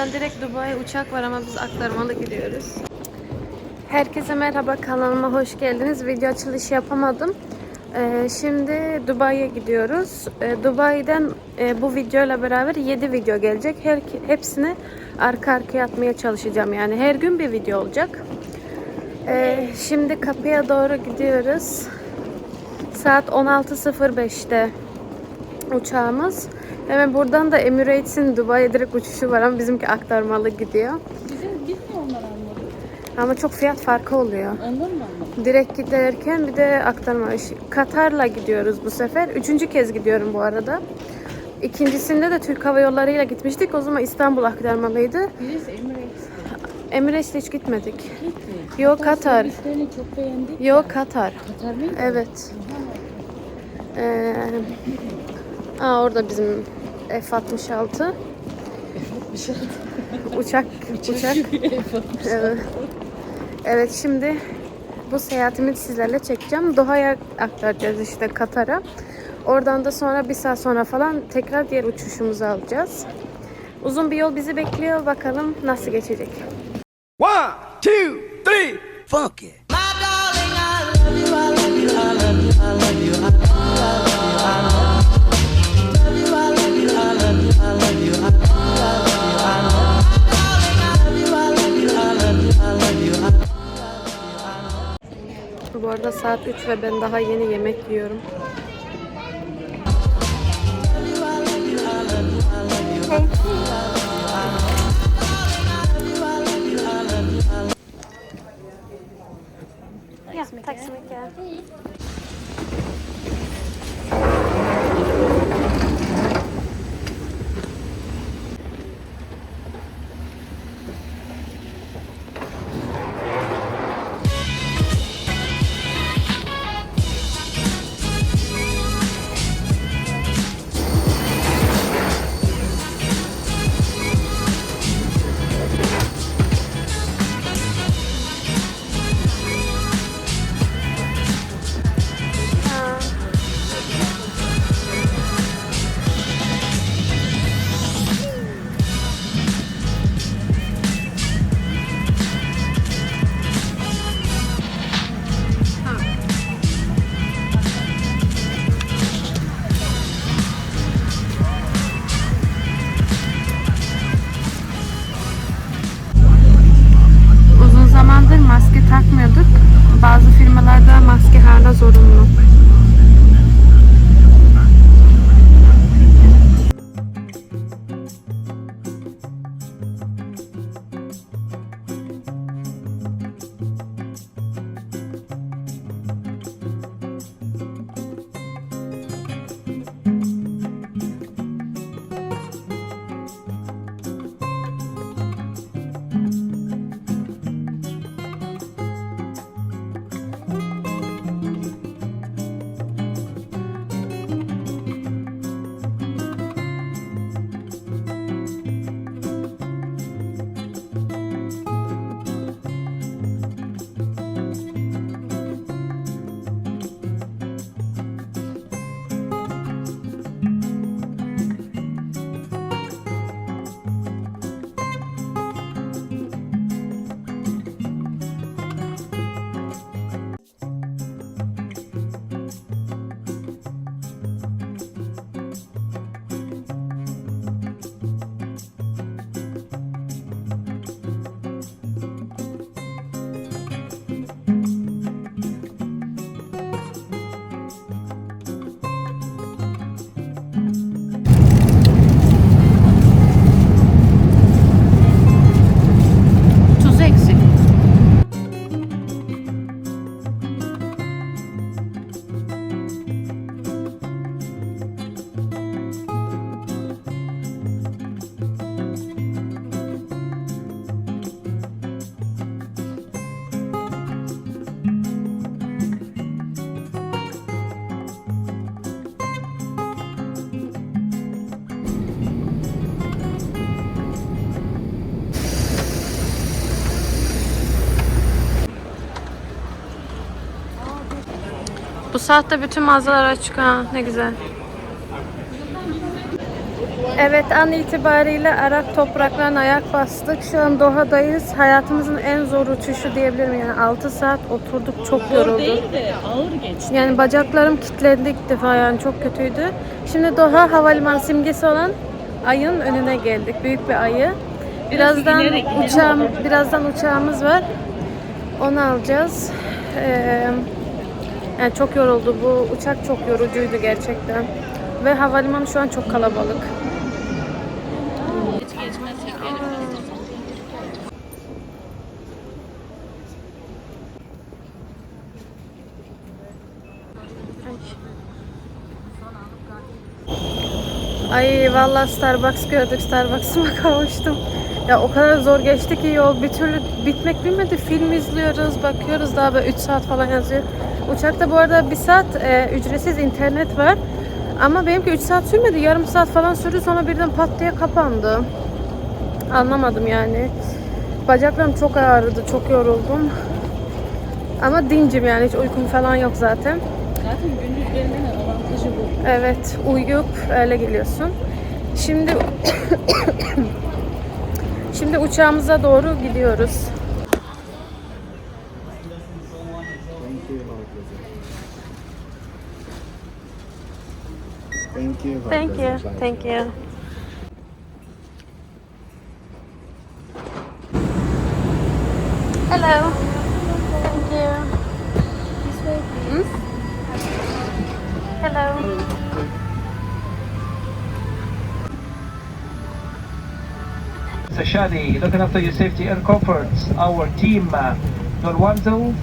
Dubai'ye uçak var ama biz aktarmalı gidiyoruz. Herkese merhaba kanalıma hoş geldiniz. Video açılışı yapamadım. Ee, şimdi Dubai'ye gidiyoruz. Ee, Dubai'den e, bu videoyla beraber 7 video gelecek. Her, hepsini arka arkaya atmaya çalışacağım. Yani her gün bir video olacak. Ee, şimdi kapıya doğru gidiyoruz. Saat 16.05'te uçağımız. Hemen buradan da Emirates'in Dubai'ye direkt uçuşu var ama bizimki aktarmalı gidiyor. Bizim biz mi onları almadık? Ama çok fiyat farkı oluyor. Ondan mı almadık? Direkt giderken bir de aktarma. Katar'la gidiyoruz bu sefer. Üçüncü kez gidiyorum bu arada. İkincisinde de Türk Hava Yolları ile gitmiştik. O zaman İstanbul aktarmalıydı. Birisi Emirates'ti. Emirates'le hiç gitmedik. Gitti. Yok, Katar. çok beğendik. Yok Katar. Katar mıydı? Evet. Ee, aa, orada bizim F-66 Bir şey uçak uçak. Evet. Evet şimdi bu seyahatimi sizlerle çekeceğim. Doha'ya aktaracağız işte Katar'a. Oradan da sonra bir saat sonra falan tekrar diğer uçuşumuzu alacağız. Uzun bir yol bizi bekliyor. Bakalım nasıl geçecek. One, two, three, funk it. Bu arada saat 3 ve ben daha yeni yemek yiyorum. Ja, tack så mycket. Saatte bütün mağazalar açık ha. Ne güzel. Evet an itibariyle Arap topraklarına ayak bastık. Şu an Doha'dayız. Hayatımızın en zor uçuşu diyebilirim. Yani 6 saat oturduk çok Zor yorulduk. değil de ağır geçti. Yani bacaklarım kilitlendi ilk defa yani çok kötüydü. Şimdi Doha havalimanı simgesi olan ayın önüne geldik. Büyük bir ayı. Birazdan uçağım, birazdan uçağımız var. Onu alacağız. Ee, yani çok yoruldu bu uçak çok yorucuydu gerçekten. Ve havalimanı şu an çok kalabalık. Ay vallahi Starbucks gördük. Starbucks'ıma kavuştum. Ya o kadar zor geçti ki yol bir türlü bitmek bilmedi. Film izliyoruz, bakıyoruz daha böyle 3 saat falan yazıyor. Uçakta bu arada bir saat e, ücretsiz internet var. Ama benimki 3 saat sürmedi. Yarım saat falan sürdü sonra birden pat diye kapandı. Anlamadım yani. Bacaklarım çok ağrıdı, çok yoruldum. Ama dincim yani hiç uykum falan yok zaten. Zaten gündüzlerinin avantajı bu. Evet, uyuyup öyle geliyorsun. Şimdi Şimdi uçağımıza doğru gidiyoruz. Thank you. Thank you. Thank you. Hello. Thank you. Hmm? Hello. So Shadi, looking after your safety and comforts, our team, uh, Nolwanzo,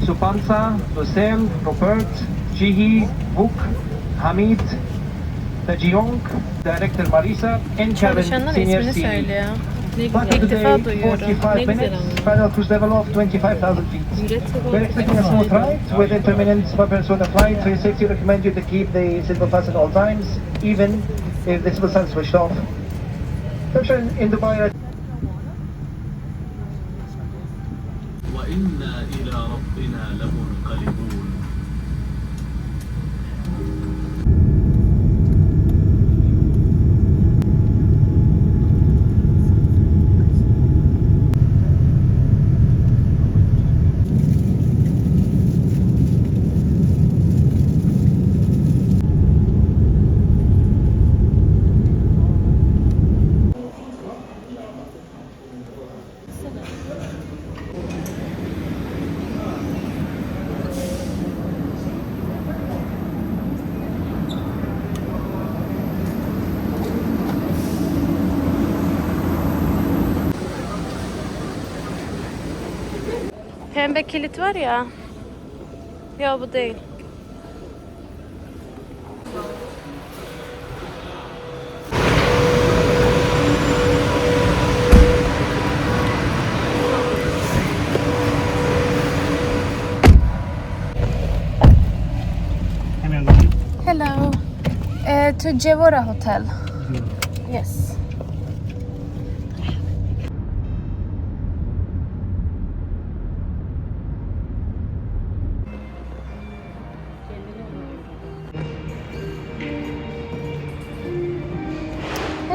Supansa, Lucelle, Robert, Jihi, Vuk, Hamid, Tajiong, Director Marisa, and Kevin, Çalışanlar Senior ismini CEO. söylüyor. Flight İlk today, defa duyuyorum. 45 Ne güzel minutes, ama. final cruise level of 25,000 feet. We're expecting a smooth ride with intermittent bumpers on the flight. For your safety, recommend you to keep the seatbelt fastened at all times, even if the seatbelt sign is switched off. Temperature in Dubai وإنا إلى ربنا لمنقلبون Pembe kilit var ya. Ya bu değil. Hello. Uh, to Jevora Hotel. Yes.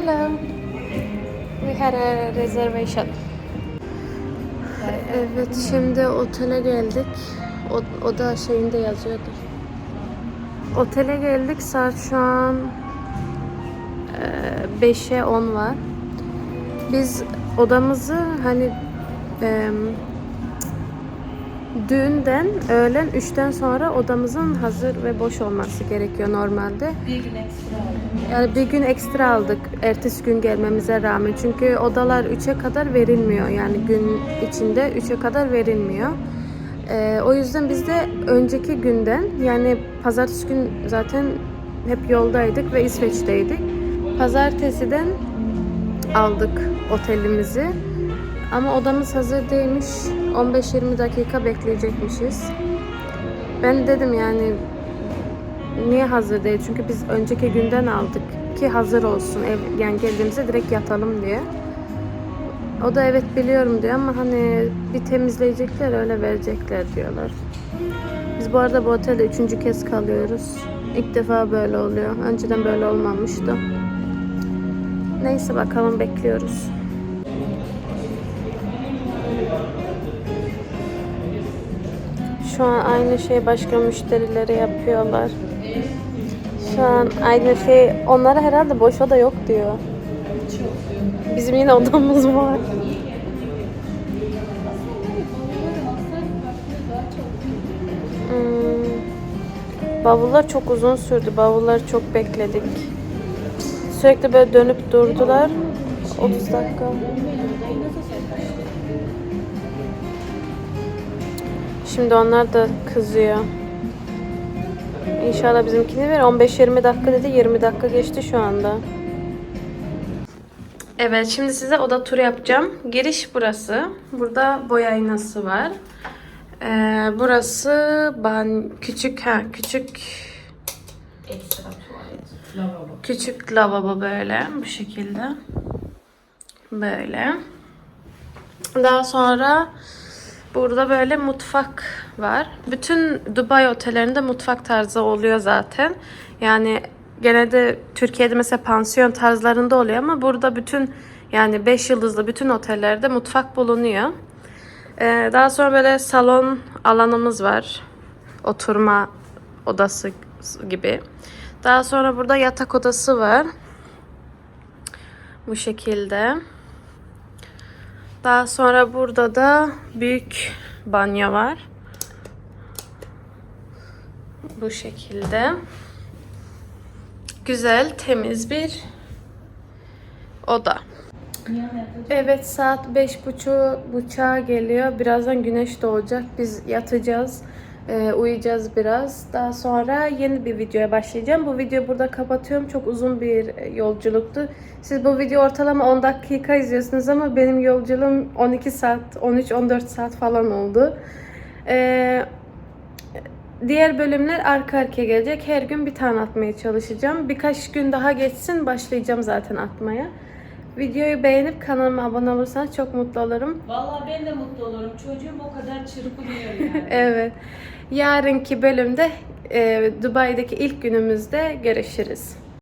Hello. We had a reservation. Evet, şimdi otele geldik. O, o da şeyinde yazıyordu. Otele geldik. Saat şu an e, 5'e 10 var. Biz odamızı hani düğünden öğlen 3'ten sonra odamızın hazır ve boş olması gerekiyor normalde. Bir gün ekstra aldım. Yani bir gün ekstra aldık ertesi gün gelmemize rağmen. Çünkü odalar 3'e kadar verilmiyor. Yani gün içinde 3'e kadar verilmiyor. Ee, o yüzden biz de önceki günden yani pazartesi gün zaten hep yoldaydık ve İsveç'teydik. Pazartesiden aldık otelimizi. Ama odamız hazır değilmiş. 15-20 dakika bekleyecekmişiz. Ben dedim yani Niye hazır değil? Çünkü biz önceki günden aldık ki hazır olsun. Ev, yani geldiğimizde direkt yatalım diye. O da evet biliyorum diyor ama hani bir temizleyecekler öyle verecekler diyorlar. Biz bu arada bu otelde üçüncü kez kalıyoruz. İlk defa böyle oluyor. Önceden böyle olmamıştı. Neyse bakalım bekliyoruz. Şu an aynı şey başka müşterilere yapıyorlar. Şu an aynı şey onlara herhalde boş oda yok diyor. Bizim yine odamız var. Hmm. Bavullar çok uzun sürdü. Bavulları çok bekledik. Sürekli böyle dönüp durdular. 30 dakika. Şimdi onlar da kızıyor. İnşallah bizimkini ver. 15-20 dakika dedi. 20 dakika geçti şu anda. Evet şimdi size oda turu yapacağım. Giriş burası. Burada boya aynası var. Ee, burası ban küçük ha küçük küçük lavabo böyle bu şekilde. Böyle. Daha sonra burada böyle mutfak var. Bütün Dubai otellerinde mutfak tarzı oluyor zaten. Yani genelde Türkiye'de mesela pansiyon tarzlarında oluyor ama burada bütün yani 5 yıldızlı bütün otellerde mutfak bulunuyor. Ee, daha sonra böyle salon alanımız var. Oturma odası gibi. Daha sonra burada yatak odası var. Bu şekilde. Daha sonra burada da büyük banyo var. Bu şekilde. Güzel, temiz bir oda. Evet saat beş buçu buçuğa geliyor. Birazdan güneş doğacak. Biz yatacağız. Ee, uyuyacağız biraz. Daha sonra yeni bir videoya başlayacağım. Bu videoyu burada kapatıyorum. Çok uzun bir e, yolculuktu. Siz bu video ortalama 10 dakika izliyorsunuz ama benim yolculuğum 12 saat, 13-14 saat falan oldu. Ee, Diğer bölümler arka arkaya gelecek. Her gün bir tane atmaya çalışacağım. Birkaç gün daha geçsin başlayacağım zaten atmaya. Videoyu beğenip kanalıma abone olursanız çok mutlu olurum. Vallahi ben de mutlu olurum. Çocuğum o kadar çırpınıyor yani. Evet. Yarınki bölümde e, Dubai'deki ilk günümüzde görüşürüz.